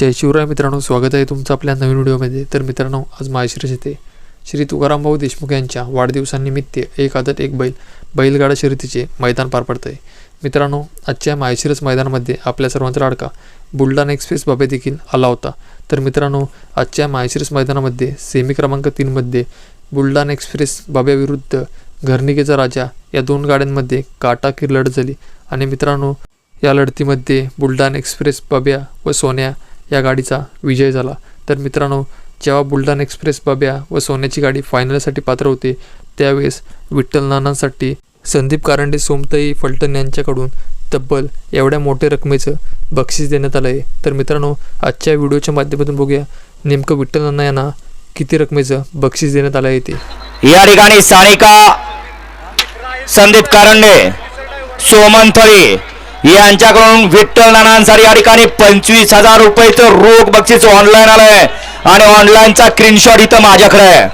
जय शिवराय मित्रांनो स्वागत आहे तुमचं आपल्या नवीन व्हिडिओमध्ये. तर मित्रांनो आज माहेशिरस येथे श्री तुकारामभाऊ देशमुख यांच्या वाढदिवसानिमित्त एक आदत एक बैल बैलगाडा शर्यतीचे मैदान पार पडत आहे मित्रांनो आजच्या माहेशिरस मैदानामध्ये आपल्या सर्वांचा लाडका बुलढाणा एक्सप्रेस बाबे देखील आला होता. तर मित्रांनो आजच्या माहेशिरस मैदानामध्ये सेमी क्रमांक तीनमध्ये बुलढाणा एक्सप्रेस बाब्याविरुद्ध घरनिकेचा राजा या दोन गाड्यांमध्ये काटाकीर लढत झाली. आणि मित्रांनो या लढतीमध्ये बुलढाणा एक्सप्रेस बाब्या व सोन्या या गाडीचा विजय झाला. तर मित्रांनो जेव्हा बुलढाणा एक्सप्रेस बाब्या व सोन्याची गाडी फायनलसाठी पात्र होते त्यावेळेस विठ्ठल नानांसाठी संदीप कारंडे सोमताई फलटण यांच्याकडून तब्बल एवढ्या मोठ्या रकमेचं बक्षीस देण्यात आलं आहे तर मित्रांनो आजच्या व्हिडिओच्या माध्यमातून बघूया नेमकं विठ्ठल नाना यांना किती रकमेचं बक्षीस देण्यात आलं आहे ते. या ठिकाणी सानिका संदीप कारंडे सोमंथळी यांच्याकडून विठ्ठल नानांसाठी या ठिकाणी पंचवीस हजार रुपयाचं रोख बक्षीस ऑनलाईन आलंय. आणि ऑनलाईनचा स्क्रीनशॉट इथं माझ्याकडे आहे.